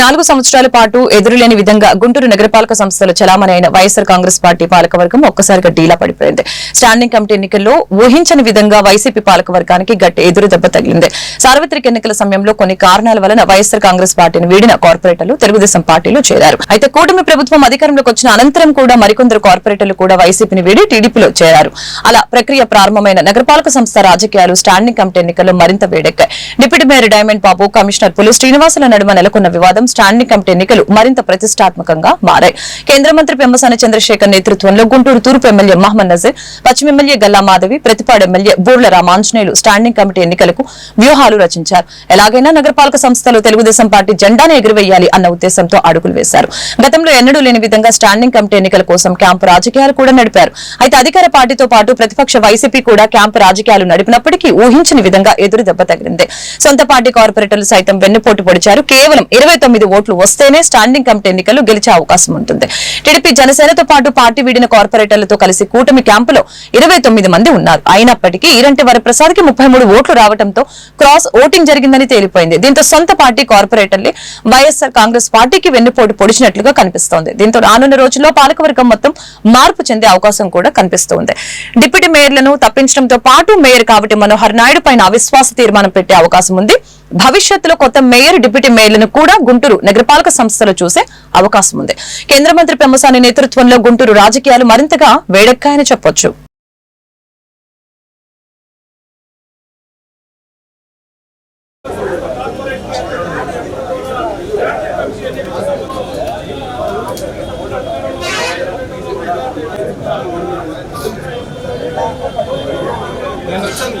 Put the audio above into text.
నాలుగు సంవత్సరాల పాటు ఎదురులేని విధంగా గుంటూరు నగరపాలక సంస్థలో చలామణి అయిన వైఎస్సార్ కాంగ్రెస్ పార్టీ పాలకవర్గం ఒక్కసారిగా డీలా పడిపోయింది. స్టాండింగ్ కమిటీ ఎన్నికల్లో ఊహించని విధంగా వైసీపీ పాలకవర్గానికి గట్టి ఎదురు దెబ్బ తగిలింది. సార్వత్రిక ఎన్నికల సమయంలో కొన్ని కారణాల వలన వైఎస్సార్ కాంగ్రెస్ పార్టీని వీడిన కార్పొరేటర్లు తెలుగుదేశం పార్టీలో చేరారు. అయితే కూటమి ప్రభుత్వం అధికారంలోకి వచ్చిన అనంతరం కూడా మరికొందరు కార్పొరేటర్లు కూడా వైసీపీని వీడి టీడీపీలో చేరారు. అలా ప్రక్రియ ప్రారంభమైన నగరపాలక సంస్థ రాజకీయాలు స్టాండింగ్ కమిటీ ఎన్నికల్లో మరింత వేడెక్కాయి. Deputy mayor Diamond Babu commissioner Pulu శ్రీనివాసుల నడుమ నెలకొన్న వివాదం స్టాండింగ్ కమిటీ ఎన్నికలు మరింత ప్రతిష్టాత్మకంగా మారాయి. కేంద్ర మంత్రి పెంబసాని చంద్రశేఖర్ నేతృత్వంలో గుంటూరు తూర్పు ఎమ్మెల్యే మహమ్మద్ నజీర్ పశ్చిమ MLA Galla Madhavi Prathipadu MLA Burla Ramanjaneyulu standing committee ఎన్నికలకు వ్యూహాలు రచించారు. ఎలాగైనా నగరపాలక సంస్థలో తెలుగుదేశం పార్టీ జెండాను ఎగురవేయాలి అన్న ఉద్దేశంతో అడుగులు వేశారు. గతంలో ఎన్నడూ లేని విధంగా స్టాండింగ్ కమిటీ ఎన్నికల కోసం క్యాంపు రాజకీయాలు కూడా నడిపారు. అయితే అధికార పార్టీతో పాటు ప్రతిపక్ష వైసీపీ కూడా క్యాంపు రాజకీయాలు నడిపినప్పటికీ ఊహించని విధంగా ఎదురు దెబ్బ తగిలింది. సొంత పార్టీ కార్పొరేటర్లు సైతం వెన్నుపోటు పొడిచారు. కేవలం ఇరవై తొమ్మిది ఓట్లు వస్తేనే స్టాండింగ్ కమిటీ ఎన్నికలు గెలిచే అవకాశం ఉంటుంది. టీడీపీ జనసేనతో పాటు పార్టీ వీడిన కార్పొరేటర్లతో కలిసి కూటమి క్యాంపులో ఇరవై తొమ్మిది మంది ఉన్నారు. అయినప్పటికీ ఈరంటి వరప్రసాద్కి ముప్పై మూడు ఓట్లు రావడంతో క్రాస్ ఓటింగ్ జరిగిందని తేలిపోయింది. దీంతో సొంత పార్టీ కార్పొరేటర్లే వైఎస్ఆర్ కాంగ్రెస్ పార్టీకి వెన్నుపోటు పొడిచినట్లుగా కనిపిస్తోంది. దీంతో రానున్న రోజుల్లో పాలకవర్గం మొత్తం మార్పు చెందే అవకాశం కూడా కనిపిస్తోంది. డిప్యూటీ మేయర్లను తప్పించడంతో పాటు మేయర్ కాబట్టి మనోహర్ నాయుడు పైన అవిశ్వాస తీర్మానం పెట్టే అవకాశం ఉంది. భవిష్యత్తులో కొత్త మేయర్ డిప్యూటీ మేయర్లను కూడా గుంటూరు నగరపాలక సంస్థలు చూసే అవకాశం ఉంది. కేంద్ర మంత్రి పెమ్మసాని నేతృత్వంలో గుంటూరు రాజకీయాలు మరింతగా వేడెక్కాయని చెప్పొచ్చు. నేను వచ్చాను